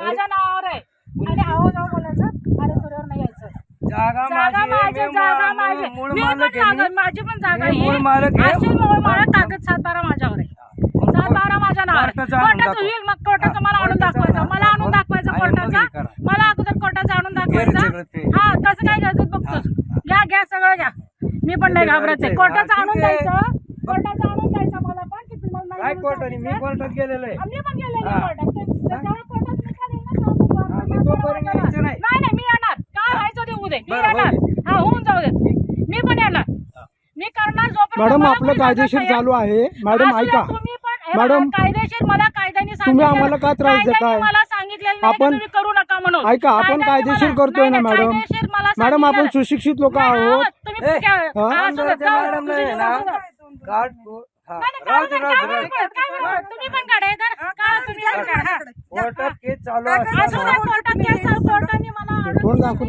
माझ्या नावावर आहे आणि आहो जाऊ बोलायचं अरे तुझ्यावर नाही यायचं जागा जागा माझी मी जागा माझी मी पण माझी पण जागा मी आहे मूळ मालक आहे. अशी मूळ मालक कागद सात बारा माझ्यावर आहे सात बारा माझ्या नावावर आहे. कोर्टाचं आणून कोर्टाचं दाखव. होईल मग कोर्टाचं मला आणून कोर्टाचं दाखवायचं मला आणून दाखव. दाखवायचं आणि मग हे कोर्टाचा करा. मला अगोदर कोर्टाचं आणून. दाखवायचं हा कसं काय घ्यायचं बघतो घ्या घ्या सगळं घ्या मी पण नाही ते घाबरत आहे. कोर्टाचं आणून ठीक आहे. द्यायचं कोर्टाचं आणून द्यायचं मला पण की तुम्हाला नाही काय म्हणून कोर्टाने मी सांगितलं. कोर्टात गेलेलो आहे आम्ही पण गेलेलो हा. कोर्टात ते- त्याच्यावर कोर्टात निकाल येईल ना, तेव्हा बघू आपण. हा, मी तोपर्यंत यायचं नाही. नाही नाही मी येणार काय उद्या मी बरं, येणार. होईल. हा होऊन जाऊ दे. मी पण येणार. मी करणार जोपर्यंत मॅडम मला आपलं कोणी कायदेशीर सांगत. चालू आहे. मॅडम ऐका. तुम्ही पण हे मॅडम, कायदेशीर मला कायद्याने तुम्ही सांगितलेलं- आम्हाला का त्रास देताय? कायद्याने मला सांगितलेलं नाही की आपण- तुम्ही करू नका म्हणून. ऐका आपण कायदेशीर करतोय ना मॅडम. मॅडम आपण सुशिक्षित लोक आहोत. ए, हा? हा. कार्ड हा, राहू दे, राहू दे, राहू दे. तुम्ही पण काढा. काढा तुम्ही पण काढा. चालू असताना तोंड दाखव.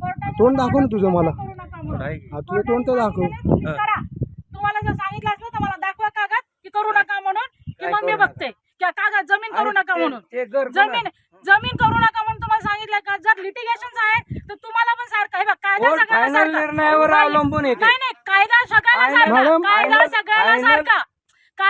कोर्टाने तोंड दाखव ना तुझं मला. हा तुझं तोंड तर दाखव. तुम्हाला जर सांगितलं असलं तर मला दाखवा कागद की करू नका म्हणून की मग मी? बघते. की कागद जमीन करू नका म्हणून. जमीन जमीन करू नका म्हणून तुम्हाला सांगितलं का? जर लिटिगेशन आहे तर तुम्हाला पण सारखं आहे बघ कायदा सगळ्याला. निर्णयावर नाही, अवलंबून येते. नाही नाही. कायदा सगळ्याला सारखा. कायदा सगळ्याला सारखा.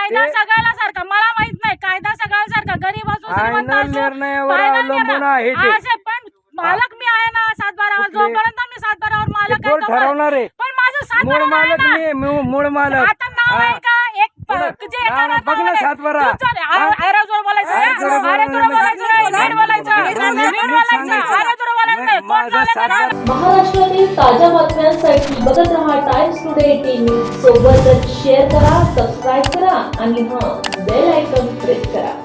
कायदा सगळ्याला सारखा मला माहीत नाही कायदा सगळ्याला सारखा गरीब असो श्रीमंत Final असो, निर्णयावर final अवलंबून निर्णय. आहे ते. असे पण मालक मी आहे ना सात बारावर कुठले? जोपर्यंत मी सात बारावर मालक आहे ठरवणार आहे. पण माझं सात मूळ बारावर आहे मालक ना. मी आहे, मूळ- मूळ मालक आता नाव हा. आहे का एक प- बघा, जे नाव एका नाही, बघ ना नावावर आहे. सातबारा. तू चाल, हा? अरे अरे जोर बोलायचं अरे नाही. जोर अरे बोलायचं जोर नाही. बोलायचं नाही. नीट बोलायचं. नाही, नीट नीट बोलायचं. सांगायचं. अरे जोर बोलायचं नाही. कोण माझा बोलायचं सातबारा- नाही. महाराष्ट्रातील ताज्या बातम्यांसाठी बघत रहा टाइम्स टुडे टीव्ही सोबतच शेअर करा सबस्क्राईब करा आणि हां बेल आयकॉन प्रेस करा.